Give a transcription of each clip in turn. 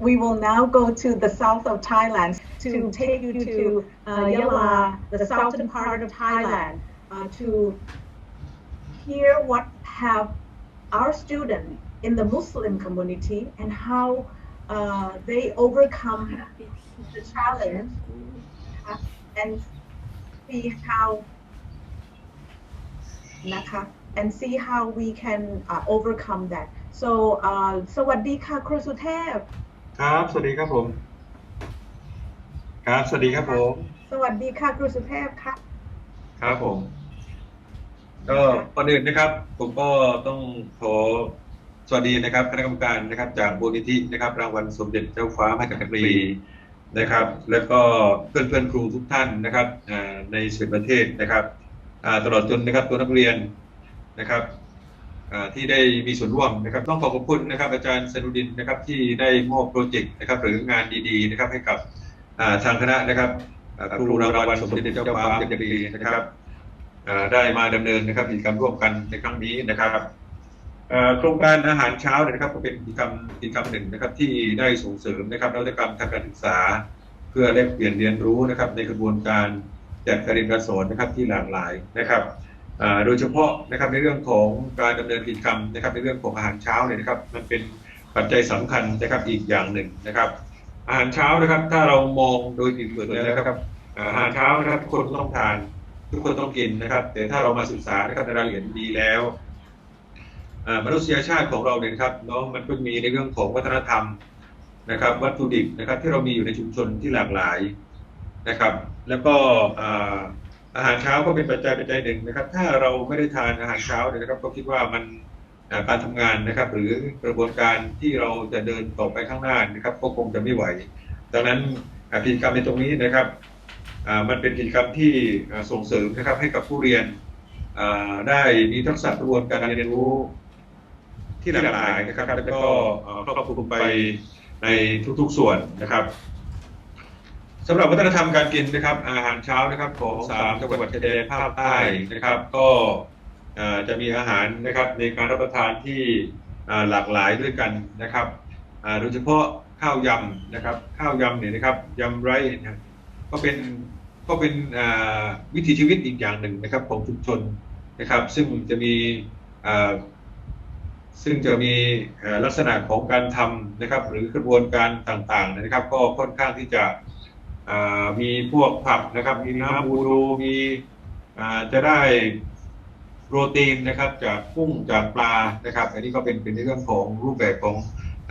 we will now go to the south of Thailand to take you to uh, Yala, the southern part of Thailand, uh, to hear what have our students in the Muslim community and how uh, they overcome the challenge uh, and see how นะคะ and see how we can uh, overcome that so uh, สวัสดีค่ะครูสุเทพ ครับ สวัสดีครับผม ครับ สวัสดีครับผม สวัสดีค่ะครูสุเทพค่ะ ครับผม ก็ก่อนอื่นนะครับ ผมก็ต้องขอสวัสดีนะครับคณะกรรมการนะครับ จากมูลนิธินะครับ รางวัลสมเด็จเจ้าฟ้ามหากษัตริย์นะครับ แล้วก็เพื่อนเพื่อนๆครูทุกท่านนะครับอ่าในสิบประเทศนะครับอ่าตลอดจนนะครับตัวนักเรียนนะครับอ่า ที่ได้มีส่วนร่วมนะครับต้องขอขอบคุณนะครับอาจารย์สนุดินนะครับที่ได้มอบโปรเจกต์นะครับหรืองานดีๆนะครับให้กับอ่าทางคณะนะครับอ่าครูรางวัลสมเด็จเจ้าฟ้ามหากษัตริย์นะครับอ่าได้มาดำเนินนะครับกิจกรรมร่วมกันในครั้งนี้นะครับเอ่อโครงการอาหารเช้าเนี่ยนะครับก็เป็นกิจกรรมกิจกรรมหนึ่งนะครับที่ได้ส่งเสริมนะครับนวัตกรรมทางการศึกษา เพื่อแลกเปลี่ยนเรียนรู้นะครับในกระบวนการจัดการเรียนการสอนนะครับที่หลากหลายนะครับอ่า โดยเฉพาะนะครับในเรื่องของการดำเนินกิจกรรมนะครับในเรื่องของอาหารเช้าเนี่ยนะครับมันเป็นปัจจัยสำคัญนะครับอีกอย่างหนึ่งนะครับ อาหารเช้านะครับถ้าเรามองโดยผิวเผินแล้วนะครับอาหารเช้านะครับทุกคนต้องทานทุกคนต้องกินนะครับ แต่ถ้าเรามาศึกษานะครับในรายละเอียดดีแล้วมนุษยชาติของเราเนี่ยนะครับเนาะมันก็มีในเรื่องของวัฒนธรรมนะครับ วัตถุดิบนะครับที่เรามีอยู่ในชุมชนที่หลากหลายนะครับ แล้วก็ อาหารเช้าก็เป็นปัจจัยปัจจัยหนึ่งนะครับ ถ้าเราไม่ได้ทานอาหารเช้าเนี่ยนะครับ ก็คิดว่ามันการทำงานนะครับ หรือกระบวนการที่เราจะเดินต่อไปข้างหน้านะครับ ก็คงจะไม่ไหว ดังนั้นกิจกรรมในตรงนี้นะครับมันเป็นกิจกรรมที่ส่งเสริมนะครับ ให้กับผู้เรียนได้มีทักษะกระบวนการเรียนรู้ที่หลากหลายนะครับแล้วก็ครอบคลุมไปในทุกๆส่วนนะครับ สำหรับวัฒนธรรมการกินนะครับ อาหารเช้านะครับของสามจังหวัดชายแดนภาคใต้นะครับ ก็จะมีอาหารนะครับในการรับประทานที่หลากหลายด้วยกันนะครับโดยเฉพาะข้าวยำนะครับ ข้าวยำเนี่ยนะครับยำไรนะก็เป็นก็เป็นวิถีชีวิตอีกอย่างหนึ่งนะครับของชุมชนนะครับ ซึ่งจะมีซึ่งจะมีลักษณะของการทำนะครับ หรือกระบวนการต่างๆนะครับ ก็ค่อนข้างที่จะ มีพวกผักนะครับ มีน้ำบูดูมีอ่าจะได้โปรตีนนะครับ จากกุ้งจากปลานะครับ อันนี้ก็เป็นเป็นในเรื่องของรูปแบบของ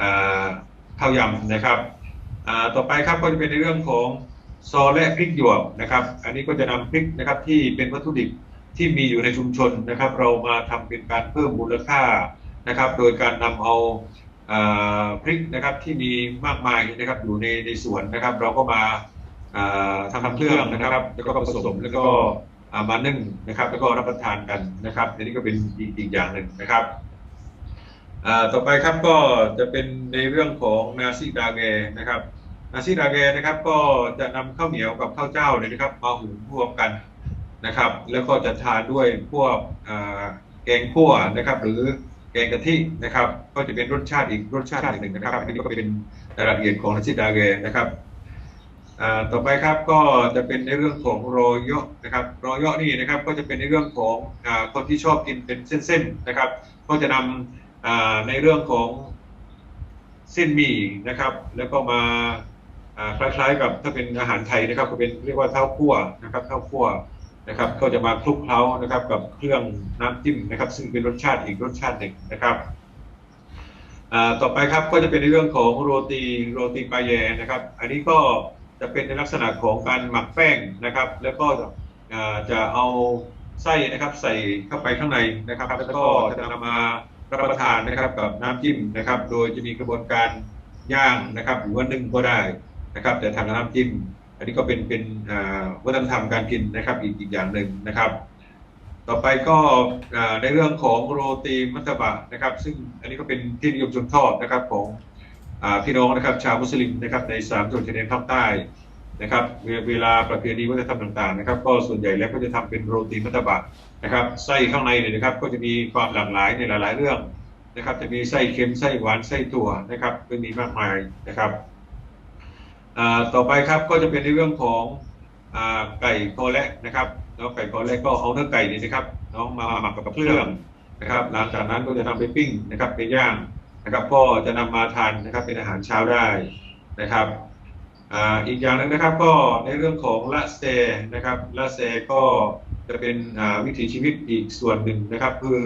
อ่าข้าวยำนะครับอ่าต่อไปครับก็จะเป็นในเรื่องของซอและพริกหยวกนะครับ อันนี้ก็จะนำพริกนะครับที่เป็นวัตถุดิบที่มีอยู่ในชุมชนนะครับ เรามาทำเป็นการเพิ่มมูลค่านะครับ โดยการนำเอาอ่าพริกนะครับที่มีมากมายนะครับอยู่ในในสวนนะครับ เราก็มา อ่าทำเครื่องนะครับ แล้วก็ผสมแล้วก็อ่ามานึ่งนะครับ แล้วก็รับประทานกันนะครับอันนี้ก็เป็นอีกอีกอย่างหนึ่งนะครับต่อไปครับก็จะเป็นในเรื่องของนาซิดาเกนะครับนาซิดาเกนะครับก็จะนำข้าวเหนียวกับข้าวเจ้าเนี่ยนะครับมาหุงรวมกันนะครับ แล้วก็จะทานด้วยพวกแกงขั่วนะครับ หรือแกงกะทินะครับ ก็จะเป็นรสชาติอีกรสชาติหนึ่งนะครับอันนี้ก็เป็นรายละเอียดของนาซิดาเกนะครับ ต่อไปครับก็จะเป็นในเรื่องของโรโยะนะครับโรโยะนี่นะครับก็จะเป็นในเรื่องของอคนที่ชอบกินเป็นเส้นๆนะครับ ก็จะนำอ่าในเรื่องของเส้นหมี่นะครับ แล้วก็มาคล้ายๆกับถ้าเป็นอาหารไทยนะครับ ก็เป็นเรียกว่าเท้าคั่วนะครับเท้าคั่วนะครับ ก็จะมาคลุกเคล้านะครับกับเครื่องน้ำจิ้มนะครับ ซึ่งเป็นรสชาติอีกรสชาติหนึ่งนะครับต่อไปครับก็จะเป็นในเรื่องของโรตีโรตีปลาแยนะครับ อันนี้ก็ จะเป็นในลักษณะของการหมักแป้งนะครับ แล้วก็อ่าจะเอาไส้นะครับใส่เข้าไปข้างในนะครับแล้วก็จะนำมารับประทานนะครับกับน้ำจิ้มนะครับ โดยจะมีกระบวนการย่างนะครับ หรือว่านึ่งก็ได้นะครับ แต่ทางน้ำจิ้ม อันนี้ก็เป็นเป็นอ่าวัฒนธรรมการกินนะครับอีกอีกอย่างหนึ่งนะครับ ต่อไปก็อ่าในเรื่องของโรตีมัตตบะนะครับ ซึ่งอันนี้ก็เป็นที่นิยมชมชอบนะครับของอา พี่น้องนะครับชาวมุสลิมนะครับในสามจังหวัดชายแดนภาคใต้นะครับเวลาประเพณีวัฒนธรรมต่างๆนะครับ ก็ส่วนใหญ่แล้วก็จะทำเป็นโรตีมัตตบะนะครับไส้ข้างในเนี่ยนะครับ ก็จะมีความหลากหลายในหลาย ๆ เรื่องนะครับ จะมีไส้เค็มไส้หวานไส้ถั่วนะครับก็มีมากมายนะครับต่อไปครับก็จะเป็นในเรื่องของอไก่คอแระนะครับแล้วไก่คอแระก็เอาเนื้อไก่นี่นะครับน้องมาหมักกับเครื่องนะครับ หลังจากนั้นก็จะนำไปปิ้งนะครับไปย่าง นะครับก็จะนำมาทานนะครับเป็นอาหารเช้าได้นะครับอ,อีกอย่างหนึงนะครับก็ในเรื่องของละเซนะครับละเซก็จะเป็นวิถีชีวิตอีกส่วนหนึ่งนะครับ คือ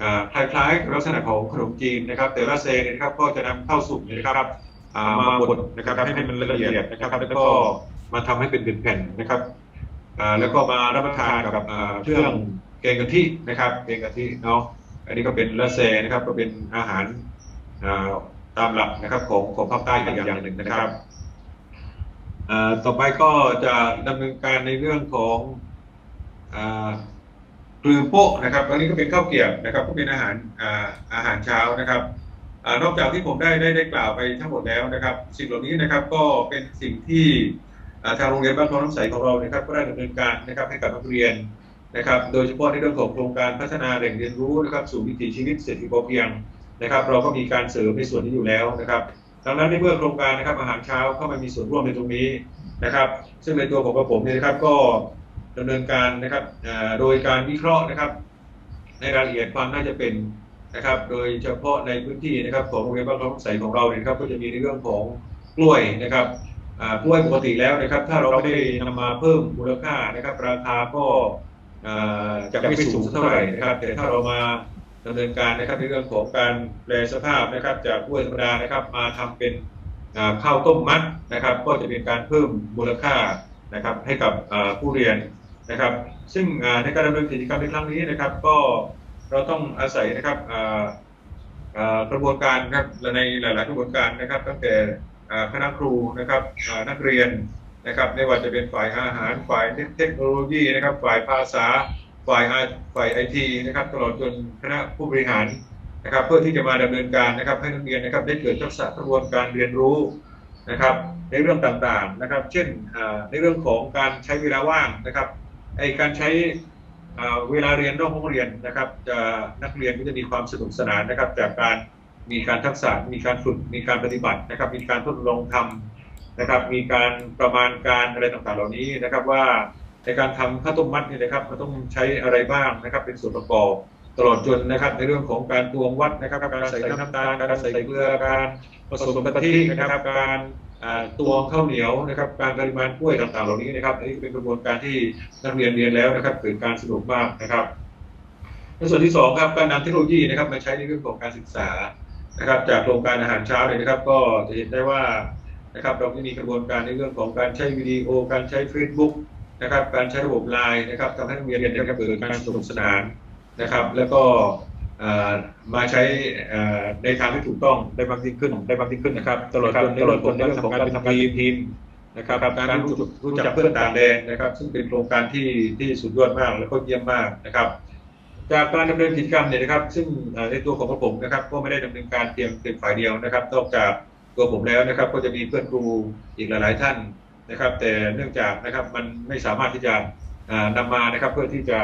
อ่าคล้ายๆลักษณะของขนมจีนนะครับ แต่ละเซนะครับก็จะนำเข้าสุกเนี่ยนะครับมาบดนะครับให้มันละเอียดนะครับแล้วก็มาทำให้เป็นแผ่นๆนะครับแล้วก็มารับประทานกับเครื่องแกงกะทินะครับแกงกะทิเนาะอันนี้ก็เป็นละเซนะครับก็เป็นอาหาร ตามหลักนะครับของของภาคใต้อีกอย่างหนึ่งนะครับต่อไปก็จะดำเนินการในเรื่องของกลือโปะนะครับอันนี้ก็เป็นข้าวเกี๊ยวนะครับก็เป็นอาหารอาหารเช้านะครับอนอกจากที่ผมได้ได้ได้กล่าวไปทั้งหมดแล้วนะครับ สิ่งเหล่านี้นะครับก็เป็นสิ่งที่ทางโรงเรียนบ้านคลองน้ำใสของเรานะครับ ก็ได้ดำเนินการนะครับให้กับนักเรียนนะครับ โดยเฉพาะในเรื่องของโครงการพัฒนาแหล่งเรียนรู้นะครับสู่วิถีชีวิตเศรษฐกิจพอเพียง นะครับ เราก็มีการเสริมในส่วนนี้อยู่แล้วนะครับดังนั้นในเมื่อโครงการนะครับอาหารเช้าเข้ามามีส่วนร่วมในตรงนี้นะครับ ซึ่งในตัวของกระผมเนี่ยนะครับก็ดำเนินการนะครับโดยการวิเคราะห์นะครับ ในรายละเอียดความน่าจะเป็นนะครับ โดยเฉพาะในพื้นที่นะครับของโรงเรียนบ้านคลองใสของเราเนี่ยครับก็จะมีในเรื่องของกล้วยนะครับกล้วยปกติแล้วนะครับ ถ้าเราไม่ได้นำมาเพิ่มมูลค่านะครับ ราคาก็จะไม่สูงเท่าไหร่นะครับ แต่ถ้าเรามา ดำเนินการนะครับในเรื่องของการแปลสภาพนะครับ จากกล้วยธรรมดานะครับ มาทำเป็นข้าวต้มมัดนะครับ ก็จะเป็นการเพิ่มมูลค่านะครับให้กับผู้เรียนนะครับ ซึ่งในการดำเนินกิจกรรมในครั้งนี้นะครับ ก็เราต้องอาศัยนะครับกระบวนการนะครับในหลาย ๆ กระบวนการนะครับ ตั้งแต่คณะครูนะครับนักเรียนนะครับไม่ว่าจะเป็นฝ่ายอาหารฝ่ายเทคโนโลยีนะครับ ฝ่ายภาษา ฝ่ายฝ่ายไอทีนะครับตลอดจนคณะผู้บริหารนะครับ เพื่อที่จะมาดำเนินการนะครับ ให้นักเรียนนะครับได้เกิดทักษะกระบวนการเรียนรู้นะครับ ในเรื่องต่างๆนะครับ เช่นในเรื่องของการใช้เวลาว่างนะครับไอการใช้เวลาเรียนนอกห้องเรียนนะครับ จะนักเรียนก็จะมีความสนุกสนานนะครับ จากการมีการทักษะมีการฝึกมีการปฏิบัตินะครับ มีการทดลองทำนะครับ มีการประมาณการอะไรต่างๆ เหล่านี้นะครับว่า ในการทำข้าวต้มมัดนี่นะครับมันต้องใช้อะไรบ้างนะครับ เป็นส่วนประกอบตลอดจนนะครับ ในเรื่องของการตวงวัดนะครับ การใส่น้ำตาลการใส่เกลือการผสมกะทินะครับ การตวงข้าวเหนียวนะครับ การปริมาณกล้วยต่างๆ เหล่านี้นะครับนนี้เป็นกระบวนการที่นักเรียนเรียนแล้วนะครับเกิดการสนุกมากนะครับในส่วนที่สองครับการนำเทคโนโลยีนะครับมาใช้ในเรื่องของการศึกษานะครับ จากโครงการอาหารเช้าเลยนะครับ ก็จะเห็นได้ว่านะครับเราก็มีกระบวนการในเรื่องของการใช้วิดีโอ การใช้ Facebook นะครับการใช้ระบบไลน์นะครับทำให้นักเรียนเนี่ยนะครับเกิดการสนุกสนานนะครับ แล้วก็อ่ามาใช้อ่าในทางที่ถูกต้องได้มากยิ่งขึ้นได้มากยิ่งขึ้นนะครับ ตลอดจนในเรื่องของในเรื่องของการทำงานทีมนะครับการรู้จักรู้จักเพื่อนต่างแดนนะครับ ซึ่งเป็นโครงการที่ที่สุดยอดมากและก็เยี่ยมมากนะครับ จากการดำเนินกิจกรรมเนี่ยนะครับ ซึ่งอ่าในตัวของผมนะครับ ก็ไม่ได้ดำเนินการเพียงเพียงฝ่ายเดียวนะครับ นอกจากตัวผมแล้วนะครับ ก็จะมีเพื่อนครูอีกหลาย ๆ ท่าน นะครับ แต่เนื่องจากนะครับมันไม่สามารถที่จะอ่านำมานะครับเพื่อที่จะ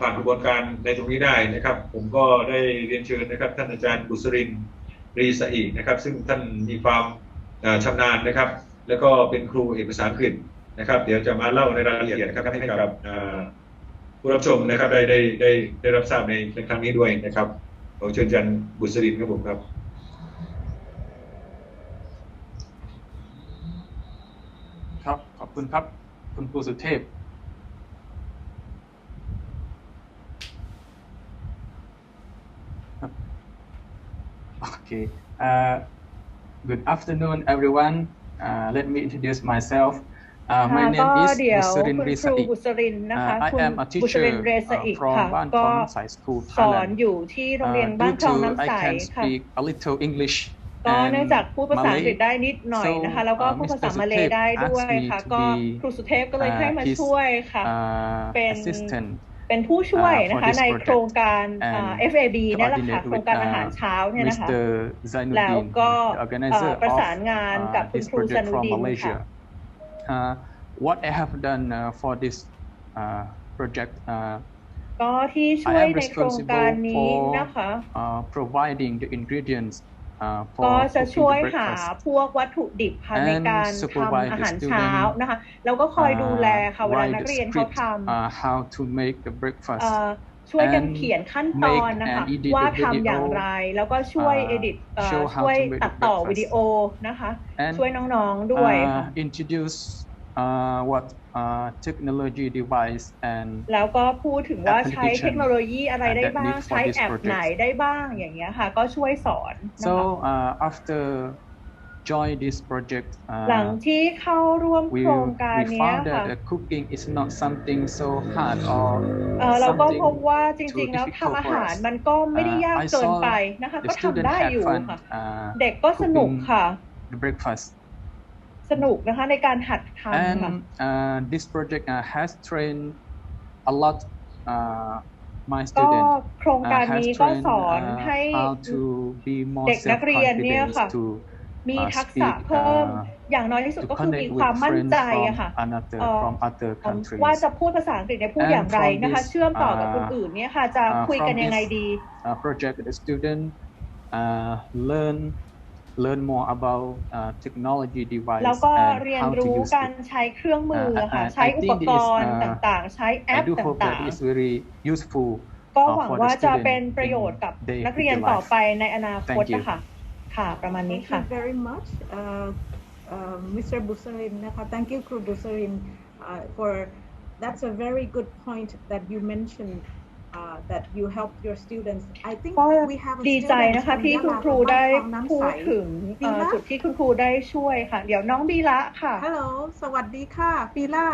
ผ่านกระบวนการในตรงนี้ได้นะครับ ผมก็ได้เรียนเชิญนะครับ ท่านอาจารย์บุษรินทรีสอีนะครับ ซึ่งท่านมีความอ่าชำนาญนะครับ แล้วก็เป็นครูเอกภาษาอังกฤษนะครับ เดี๋ยวจะมาเล่าในรายละเอียดนะครับให้กับผู้รับชมนะครับได้ได้ได้ได้รับทราบในในครั้งนี้ด้วยนะครับขอเชิญอาจารย์บุษรินทร์ครับผมครับ ครับ ข อบคุณครับ คุณครูสุเทพ Okay. Uh, good afternoon, everyone. Uh, let me introduce myself. Uh, my ค่ะ name ก็ is เดี๋ยว Busarin คุณครู Resai. บุษรินทร์นะคะ Uh, I คุณ am a บุษ teacher รินทร์เรซ uh, อิก from ค่ะ Ban ก็ Thong Sai School, สอน Thailand. อยู่ที่โรงเรียน Uh, บ้าน due คลอง to น้ำ I ใส can ค่ะ speak a little English ก็เนื่อง and จากพูดภาษาอังกฤษ Malay, ได้นิดหน่อยนะคะ So, แล้วก็ uh, พูดภาษา Mr. มาเล Suthep ได้ด้วย asked me ค่ะ to ก็ be ครูสุเทพก็เลย uh, ให้มา his ช่วยค่ะ uh, เป็น assistant เป็นผู้ช่วย uh, for นะคะ this ใน project โครงการอ่า and FAB เนี่ยแหละค่ะ coordinate โครงการอาหาร with, uh, เช้าเนี่ยนะคะ Mr. แล้ว Zainuddin, ก็ the เอ่ organizer อประ of สานงานกับ uh, คุณ this ครูซา project นุ from ดินค่ะ Malaysia. Uh, what I have done uh, for this uh, project, uh, ก็ที่ช่วย I am ในโครงการนี้ responsible for นะคะ uh, providing the ingredients uh, ก็ for จะ cooking ช่วย the หา breakfast พวกวัตถุดิบค่ะ And ในการ supervise ทำอาหาร the เช้า student นะคะแล้วก็คอยดูแล uh, ค่ะเวลา write นัก the เรียนเขา script ท uh, how to make the breakfast ำเอ่อช่วยกัน and เขียนขั้นตอนนะคะ make and edit ว่า the ทำอย่าง video ไร แล้วก็ช่วย uh, เอดิต show how ช่วย to make the ตัดต่อ breakfast วิดีโอนะคะ and ช่วยน้องๆด้วย uh, ค่ะ introduce uh, what uh, technology device and แล้วก็พูดถึงว่าใช้ application เทคโนโลยีอะไรได้ that บ้าง need for ใช้ this แอป project ไหนได้บ้างอย่างเงี้ยค่ะก็ช่วยสอนนะคะ so uh, after join this project หลัง uh, ที่เข้าร่วม we โครงการ we เนี้ย found ค่ะ that uh, cooking is not something so hard or เอ่อเราก็ something พบว่าจริง too ๆแล้ว difficult ทำอา for หาร us มันก็ไม่ได้ยาก Uh, I เกิน saw ไปนะคะ the ก็ student ทำได้ had อยู่ fun ค่ะ uh, เด็กก็สนุก cooking ค่ะ the breakfast สนุกนะคะในการหัดทำค่ะ and uh, this project uh, has trained a lot uh, my ก็ student โครง uh, การ has นี้ก็ trained สอน uh, ให้ how to be more เด็กนักเรียนเนี่ย self-confidence ค่ะ to มี uh, ทักษะ speak เพิ่ม uh, อย่างน้อยที่สุด to ก็คือมี connect ความ with มั่น friends ใจ from อะค่ะ another เอ่อ from other เอิ่ม countries ว่าจะพูดภาษาอังกฤษในพูด And อย่างไร from นะคะ this, เชื่อมต่อกับคน uh, อื่นเนี่ยค่ะจะ uh, คุยกัน from ยังไง this ดี uh, project the student uh, learn learn more about uh, technology device แล้วก็ and เรียน how to รู้ use การ it ใช้เครื่องมือ Uh, ค่ะ I- ใช้ I อุ think ป this ก is, รณ์ uh, ต่างๆ ใช้แอ I ป do ต hope ่า that ง it's very useful ๆก็ uh, หวัง for the ว่าจะ student เป็นประโยชน์ in กับ their นักเรียน future ต่อ life. ไปในอนาคต Thank you. นะคะค่ะ ประมาณนี้ Thank ค่ะ you very much, uh, uh, Mr. Busarin. นะคะ Thank you, Kru Busarin, uh, for that's a very good point that you mentioned. Uh, that you help your students. I think ก็ we have a ดีใจ student นะคะ from ที่คุณ Yala ครู from ได้บ้านคลองน้ำพูใสดถึงเอ่อฟีล่าจุดที่คุณครูได้ช่วยค่ะ เดี๋ยวน้องบีละค่ะฮัลโหลสวัสดีค่ะฟีล่า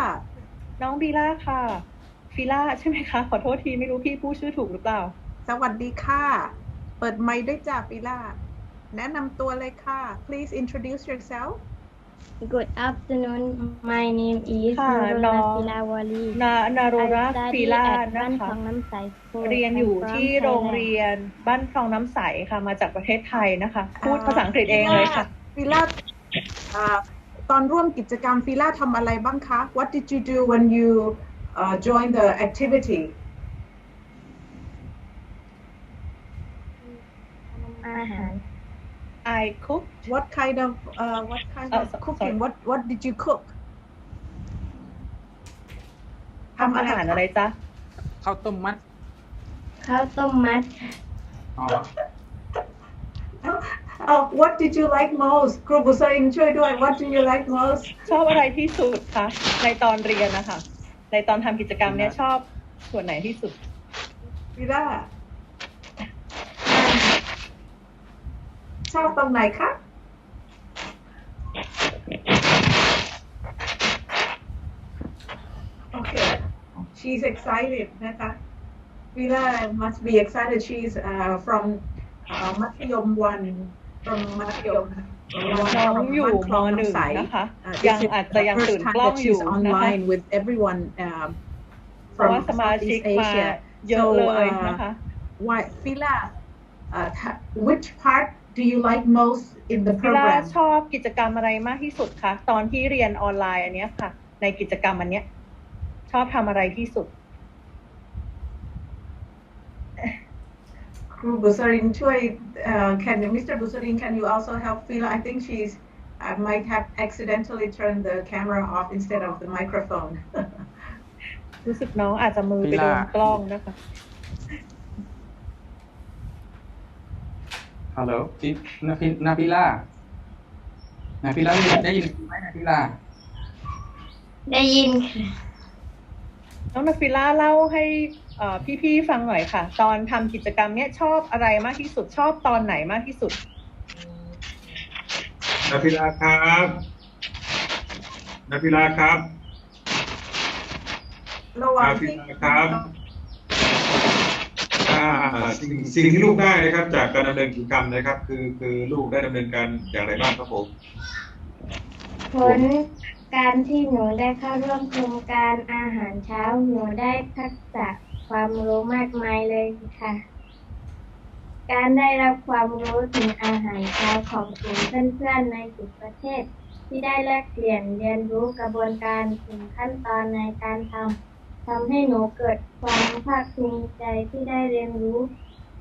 น้องบีล่าค่ะฟิล่าใช่ไหมคะ ขอโทษทีไม่รู้พี่พูดชื่อถูกหรือเปล่า สวัสดีค่ะ เปิดไมค์ด้วยจ้าฟีล่าแนะนำตัวเลยค่ะ please introduce yourself Good afternoon. My name is ค่ะ Nurul น้อง Filawali. นานาโร I รา study ฟิล่า at นะ Ban คะ Thong Nam Sai School. เรียนอยู่ I'm from ที่โรง Thailand. เรียนบ้านคลองน้ำใสค่ะมาจากประเทศไทยนะคะ พูดภาษาอังกฤษเองเลยค่ะฟีล่าอ่าตอนร่วมกิจกรรมฟีล่าทำอะไรบ้างคะ What did you do when you uh, joined the activity อาหาร I cook What kind of uh, what kind Uh, of so- cooking sorry. What what did you cook ทำอาหารอะไรจ๊ะ ข้าวต้มมัดข้าวต้มมัด อ๋อ Oh, what did you like most ครูบุษรินช่วยด้วย What do you like most ชอบอะไรที่สุดคะ ในตอนเรียนนะคะ ในตอนทำกิจกรรมเนี้ยชอบส่วนไหนที่สุดฟีล่า ชอบตรงไหนคะ Okay, she's excited นะคะ Vila must be excited. She's uh, from uh, มัธยมวัน from มัธยม น้องอยู่มหนึ่งนะคะ ยังอาจจะยังตื่นกล้องอยู่ she's นะคะ online with everyone um, เพราะ from ว่าสมาชิก Southeast มา Asia เยอะเลย So, uh, นะคะ Why, Fila, uh, ta- which part do you like most in the เวลา program? ชอบกิจกรรมอะไรมากที่สุดคะตอนที่เรียนออนไลน์อันเนี้ยค่ะ ในกิจกรรมอันเนี้ย ชอบทำอะไรที่สุด ครูบุษรินช่วย uh, can Mr. Busarin can you also help Fila I think she's I might have accidentally turned the camera off instead of the microphone รู้สึกน้องอาจจะมือไปโดนกล้องนะคะ ฮัลโหลพี่นาพินาพิล่านาพิล่าได้ยินได้ยินไหมนาพิล่าได้ยินค่ะน้องนาฟิล่าเล่าให้เอ่อพี่ๆฟังหน่อยค่ะ ตอนทำกิจกรรมเนี้ยชอบอะไรมากที่สุดชอบตอนไหนมากที่สุดนาพิลาครับนาพิลาครับระหว่างนาพิที่ลาครับอ่า สิ่งสิ่งที่ลูกได้นะครับ จากการดำเนินกิจกรรมนะครับ คือคือลูกได้ดำเนินการอย่างไรบ้างครับผมผลการที่หนูได้เข้าร่วมโครงการอาหารเช้าหนูได้ทักษะความรู้มากมายเลยค่ะ การได้รับความรู้ถึงอาหารเช้าของกลุ่มเพื่อนๆในสิบประเทศ ที่ได้แลกเปลี่ยนเรียนรู้กระบวนการถึงขั้นตอนในการท ทำให้หนูเกิดความภาคภูมิใจที่ได้เรียนรู้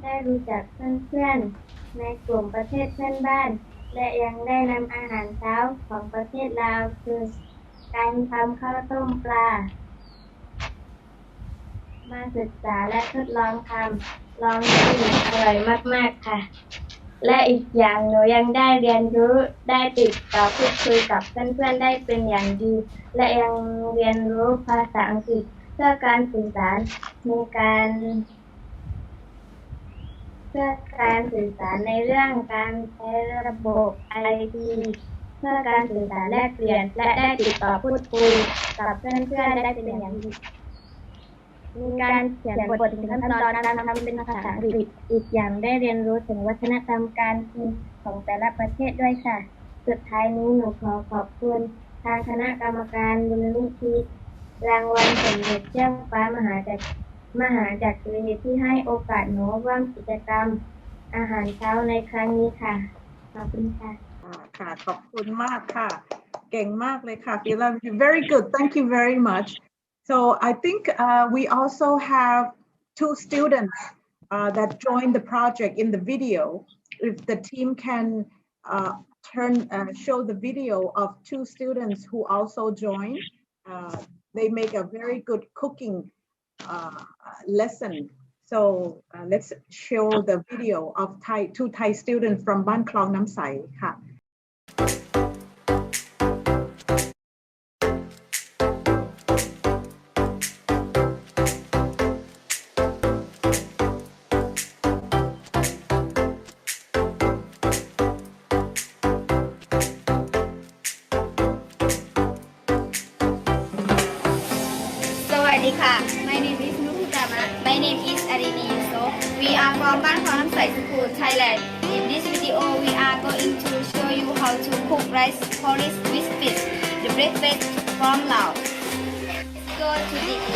ได้รู้จักเพื่อนๆ ในกลุ่มประเทศเพื่อนบ้าน และยังได้นำอาหารเช้าของประเทศลาวคือการทำข้าวต้มปลา มาศึกษาและทดลองทำลองชิมอร่อยมากๆค่ะ และอีกอย่างหนูยังได้เรียนรู้ได้ติดต่อพูดคุยกับเพื่อนๆได้เป็นอย่างดี และยังเรียนรู้ภาษาอังกฤษ เพื่อการสื่อสารในการเพื่อการสื่อสารในเรื่องการใช้ระบบไอทีเพื่อการสื่อสารแลกเปลี่ยน และได้ติดต่อพูดคุยกับเพื่อนๆได้เป็นอย่างดีมีการเขียนบทถึงขั้นตอนการทำเป็นภาษาอังกฤษอีกอย่างได้เรียนรู้ถึงวัฒนธรรมการกินของแต่ละประเทศด้วยค่ะ สุดท้ายนี้หนูขอขอบคุณ ทางคณะกรรมการมูลนิธิ รางวัลสมเด็จเจ้าฟ้ามหาจักรมหาจักรีที่ให้โอกาสหนูร่วมกิจกรรม อาหารเช้าในครั้งนี้ค่ะ ขอบคุณค่ะ ค่ะ ขอบคุณมากค่ะ เก่งมากเลยค่ะ Filam you're very good. Thank you very much. So I think uh, we also have two students uh, that joined the project in the video. If the team can uh, turn uh, show the video of two students who also joined uh, they make a very good cooking uh, lesson. So uh, let's show the video of Thai two Thai students from Ban Klong Nam Sai to the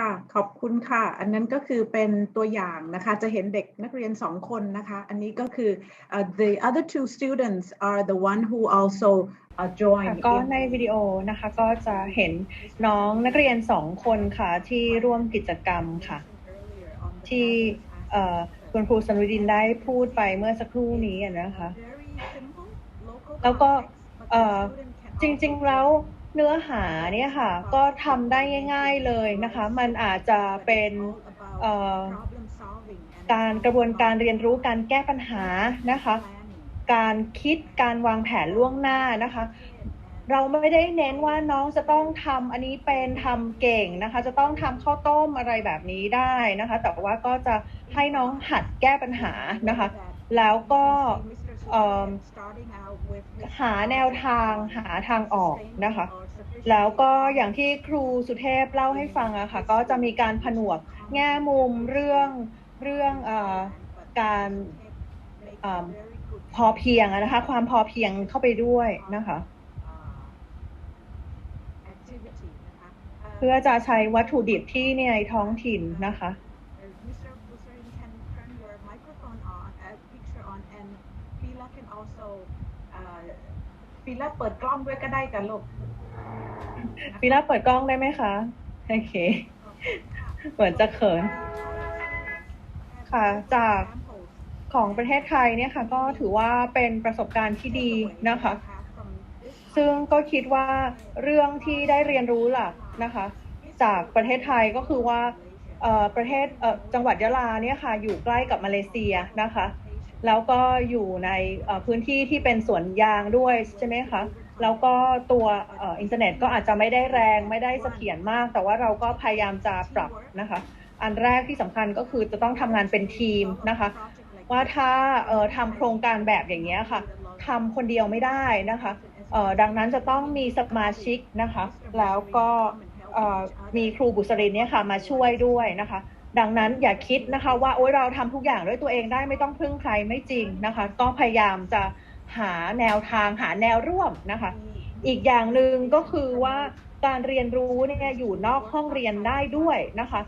ค่ะ ขอบคุณค่ะ อันนั้นก็คือเป็นตัวอย่างนะคะ จะเห็นเด็กนักเรียนสองคนนะคะ อันนี้ก็คือ uh, the other two students are the one who also uh, ค่ะ joined ก็ in ในวิดีโอนะคะ ก็จะเห็นน้องนักเรียนสองคนค่ะ ที่ร่วมกิจกรรมค่ะ ที่เอ่อคุณครูสนุดินได้พูดไปเมื่อสักครู่นี้อะนะคะ แล้วก็เอ่อจริงๆแล้ว เนื้อหาเนี่ยค่ะ ก็ทำได้ง่ายๆเลยนะคะ มันอาจจะเป็นเอ่อการกระบวนการเรียนรู้การแก้ปัญหานะคะ การคิดการวางแผนล่วงหน้านะคะ เราไม่ได้เน้นว่าน้องจะต้องทำอันนี้เป็นทำเก่งนะคะ จะต้องทำข้าวต้มอะไรแบบนี้ได้นะคะ แต่ว่าก็จะให้น้องหัดแก้ปัญหานะคะ แล้วก็เอิ่ม หาแนวทางหาทางออกนะคะ แล้วก็อย่างที่ครูสุเทพเล่าให้ฟังอะค่ะ ก็จะมีการผนวกแง่มุมเรื่องเรื่องอการอพอเพียงนะคะ ความพอเพียงเข้าไปด้วยนะคะ เพื่อจะใช้วัตถุดิบที่ในท้องถิ่นนะคะ Mr. Busarin can turn your microphone on, uh, picture on, and Fila can also, uh, Fila เปิดกล้องด้วยก็ได้กันลูกฟิล่าเปิดกล้องได้ไหมคะ โอเค เหมือนจะเขิน ค่ะ จากของประเทศไทยเนี่ยค่ะ ก็ถือว่าเป็นประสบการณ์ที่ดีนะคะ ซึ่งก็คิดว่าเรื่องที่ได้เรียนรู้ล่ะนะคะ จากประเทศไทยก็คือว่าเอ่อประเทศเอ่อจังหวัดยะลาเนี่ยค่ะ อยู่ใกล้กับมาเลเซียนะคะ แล้วก็อยู่ในพื้นที่ที่เป็นสวนยางด้วยใช่ไหมคะแล้วก็ตัวอินเทอร์เน็ตก็อาจจะไม่ได้แรงไม่ได้เสถียรมาก แต่ว่าเราก็พยายามจะปรับนะคะ อันแรกที่สำคัญก็คือจะต้องทำงานเป็นทีมนะคะ ว่าถ้าทำโครงการแบบอย่างเงี้ค่ะทำคนเดียวไม่ได้นะคะดังนั้นจะต้องมีสมาชิกนะคะ แล้วก็มีครูบุษรินเนี่ยค่ะมาช่วยด้วยนะคะ ดังนั้นอย่าคิดนะคะว่าโอ๊ยเราทำทุกอย่างด้วยตัวเองได้ไม่ต้องพึ่งใครไม่จริงนะคะ ก็พยายามจะหาแนวทางหาแนวร่วมนะคะ อีกอย่างหนึ่งก็คือว่าการเรียนรู้เนี่ยอยู่นอกห้องเรียนได้ด้วยนะคะ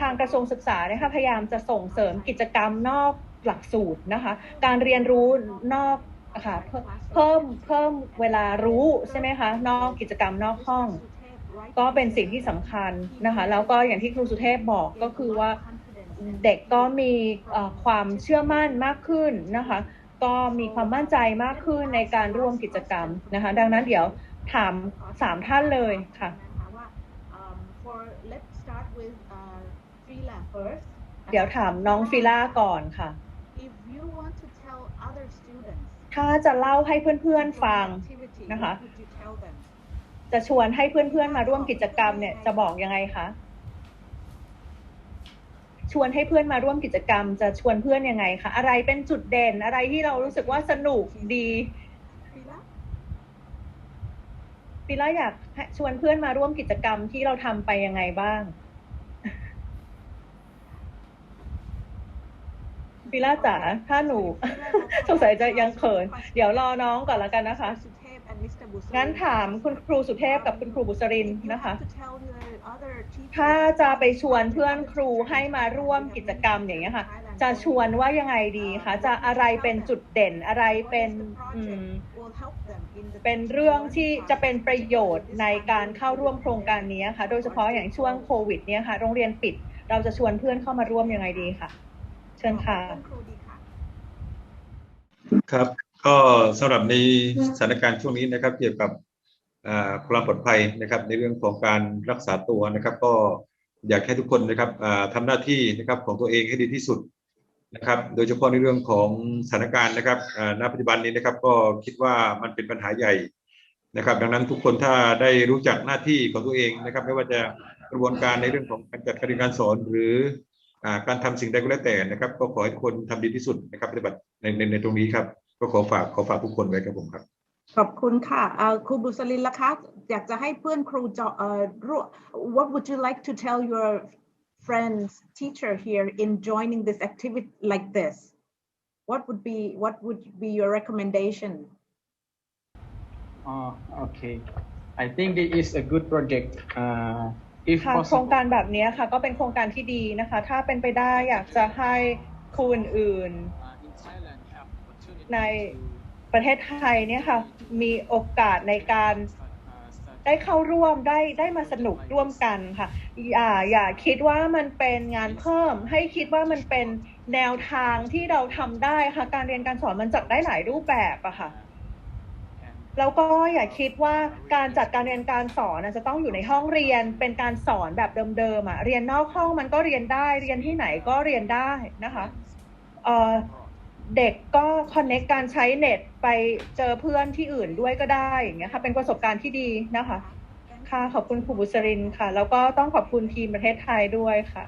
ทางกระทรวงศึกษาเนี่ยค่ะพยายามจะส่งเสริมกิจกรรมนอกหลักสูตรนะคะ การเรียนรู้นอกค่ะเพิ่มเพิ่มเพิ่มเวลารู้ใช่ไหมคะนอกกิจกรรมนอกห้อง ก็เป็นสิ่งที่สำคัญนะคะ แล้วก็อย่างที่ครูสุเทพบอกก็คือว่าเด็กก็มีเอ่อความเชื่อมั่นมากขึ้นนะคะ ก็มีความมั่นใจมากขึ้นในการร่วมกิจกรรมนะคะ ดังนั้นเดี๋ยวถามสามท่านเลยค่ะว่า um, for let's start with uh, Frila first เดี๋ยวถามน้องฟิล่าก่อนค่ะ if you want to tell other students ถ้าจะเล่าให้เพื่อนๆฟัง activity นะคะ what would you tell them จะชวนให้เพื่อนๆมาร่วมกิจกรรมเนี่ยจะบอกยังไงคะชวนให้เพื่อนมาร่วมกิจกรรม จะชวนเพื่อนยังไงคะอะไรเป็นจุดเด่นอะไรที่เรารู้สึกว่าสนุกดี Frila ฟิล่าอยากให้ชวนเพื่อนมาร่วมกิจกรรมที่เราทำไปยังไงบ้างฟิล่าจ๋าถ้าหนูสงสัยจะยังเขิน เดี๋ยวรอน้องก่อนแล้วกันนะคะ Suthep and Mr. Busarin งั้นถามคุณครูสุเทพกับคุณครูบุษริน If you นะคะ have to tell the other teachers ถ้าจะไปชวนเพื่อนครูให้มาร่วมกิจกรรมอย่างเงี้ยค่ะ จะชวนว่ายังไงดีคะจะอะไรเป็นจุดเด่นอะไรเป็นอืม will help them in the เป็นเรื่องที่จะเป็นประโยชน์ในการเข้าร่วมโครงการนี้ค่ะ โดยเฉพาะอย่างช่วงโควิด เนี่ยค่ะ โรงเรียนปิด เราจะชวนเพื่อนเข้ามาร่วมยังไงดีค่ะ เชิญค่ะณครูดีค่ะครับ ก็สำหรับในสถานการณ์ช่วงนี้นะครับ เกี่ยวกับความปลอดภัยนะครับ ในเรื่องของการรักษาตัวนะครับ ก็อยากให้ทุกคนนะครับอ่าทำหน้าที่นะครับของตัวเองให้ดีที่สุดนะครับ โดยเฉพาะในเรื่องของสถานการณ์นะครับณปัจจุบันนี้นะครับ ก็คิดว่ามันเป็นปัญหาใหญ่นะครับ ดังนั้นทุกคนถ้าได้รู้จักหน้าที่ของตัวเองนะครับ ไม่ว่าจะกระบวนการในเรื่องของการจัดการเรียนการสอนหรือการทำสิ่งใดก็แล้วแต่นะครับ ก็ขอให้ทุกคนทำดีที่สุดนะครับปฏิบัติในในตรงนี้ครับ ก็ขอฝากขอฝากทุกคนไว้ครับผมครับ ขอบคุณค่ะเอ่อครูบุษลินล่ะคะอยากจะให้เพื่อนครูจอเอ่อร่วม what would you like to tell your friends teacher here in joining this activity like this what would be what would be your recommendation Oh, okay. I think this is a good project. Uh, if ค่ะโครง possible, การแบบนี้ค่ะก็เป็นโครงการที่ดีนะคะ ถ้าเป็นไปได้อยากจะให้ครูอื่น uh, in Thailand have opportunity ในประเทศไทยเนี่ยค่ะมีโอกาสในการได้เข้าร่วมได้ได้มาสนุกร่วมกันค่ะ อย่าอย่าคิดว่ามันเป็นงานเพิ่ม ให้คิดว่ามันเป็นแนวทางที่เราทำได้ค่ะ การเรียนการสอนมันจัดได้หลายรูปแบบอะค่ะ แล้วก็อย่าคิดว่าการจัดการเรียนการสอนจะต้องอยู่ในห้องเรียนเป็นการสอนแบบเดิมๆอะเรียนนอกห้องมันก็เรียนได้ เรียนที่ไหนก็เรียนได้นะคะ เอ่อ เด็กก็คอนเน็กการใช้เน็ตไปเจอเพื่อนที่อื่นด้วยก็ได้อย่างเงี้ยค่ะเป็นประสบการณ์ที่ดีนะคะ ค่ะขอบคุณครูบุษรินทร์ค่ะ แล้วก็ต้องขอบคุณทีมประเทศไทยด้วยค่ะ